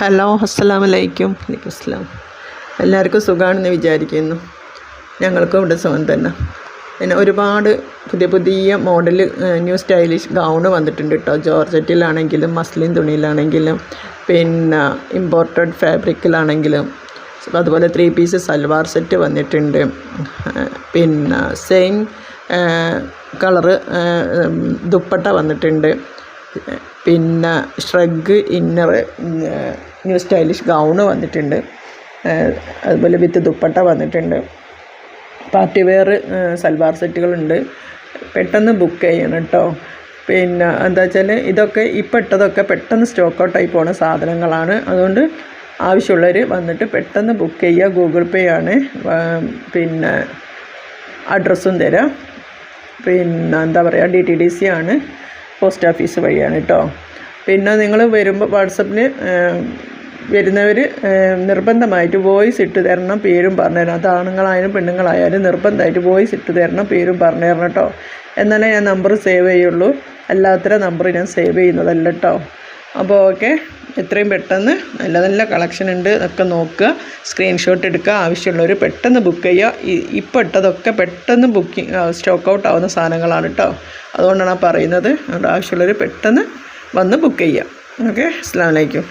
Hello അലൈക്കും വലൈക്കും അസ്സലാം. എല്ലാവർക്കും സുഖമാണെന്ന് വിചാരിക്കുന്നു. ഞങ്ങൾക്കും ഇവിടെ സുഖം തന്നെ. പിന്നെ ഒരുപാട് പുതിയ പുതിയ മോഡൽ ന്യൂ സ്റ്റൈലിഷ് ഗൗൺ വന്നിട്ടുണ്ട് കേട്ടോ ജോർജറ്റിലാണെങ്കിലും മസ്ലിൻ തുണിയിലാണെങ്കിലും പിന്നെ ഇമ്പോർട്ടഡ് ഫാബ്രിക്കിലാണെങ്കിലും അതുപോലെ ത്രീ പീസ് സൽവാർ സെറ്റ് വന്നിട്ടുണ്ട്. പിന്നെ സെയിം കളറ് ദുപ്പട്ട വന്നിട്ടുണ്ട്. പിന്നെ shrug inner new stylish gown വന്നിട്ടുണ്ട്. അതുപോലെ വിത്ത് ദുപ്പട്ട വന്നിട്ടുണ്ട്. പാർട്ടി വെയർ സൽവാർ സെറ്റുകളുണ്ട് പെട്ടെന്ന് ബുക്ക് ചെയ്യണം കേട്ടോ പിന്നെ എന്താ വെച്ചാൽ ഇതൊക്കെ ഇപ്പം ഇട്ടതൊക്കെ പെട്ടെന്ന് സ്റ്റോക്ക് ഔട്ടായി പോണ സാധനങ്ങളാണ്. അതുകൊണ്ട് ആവശ്യമുള്ളവർ വന്നിട്ട് പെട്ടെന്ന് ബുക്ക് ചെയ്യുക. ഗൂഗിൾ പേ ആണ്. പിന്നെ അഡ്രസ്സും തരാം. പിന്നെ എന്താ പറയുക ഡി ടി ഡി സി ആണ്. പോസ്റ്റ് ഓഫീസ് വഴിയാണ് കേട്ടോ. പിന്നെ നിങ്ങൾ വരുമ്പോൾ വാട്സപ്പിന് വരുന്നവർ നിർബന്ധമായിട്ട് വോയിസ് ഇട്ട് തരണം പേരും പറഞ്ഞു തരണം. അത് ആണുങ്ങളായാലും പെണ്ണുങ്ങളായാലും നിർബന്ധമായിട്ട് വോയിസ് ഇട്ട് തരണം പേരും പറഞ്ഞു തരണം കേട്ടോ. എന്നാലേ ഞാൻ നമ്പർ സേവ് ചെയ്യുള്ളൂ. അല്ലാത്ത നമ്പർ ഞാൻ സേവ് ചെയ്യുന്നതല്ല കേട്ടോ. അപ്പോൾ ഓക്കെ. എത്രയും പെട്ടെന്ന് നല്ല നല്ല കളക്ഷൻ ഉണ്ട് അതൊക്കെ നോക്കുക. സ്ക്രീൻഷോട്ട് എടുക്കുക. ആവശ്യമുള്ളവർ പെട്ടെന്ന് ബുക്ക് ചെയ്യുക. ഇപ്പോൾ ഇട്ടതൊക്കെ പെട്ടെന്ന് ബുക്കിംഗ് സ്റ്റോക്ക് ഔട്ട് ആവുന്ന സാധനങ്ങളാണ് കേട്ടോ അതുകൊണ്ടാണ് പറയുന്നത്. അതുകൊണ്ട് ആവശ്യമുള്ളവർ പെട്ടെന്ന് വന്ന് ബുക്ക് ചെയ്യുക. ഓക്കെ അസ്സാം വലൈക്കും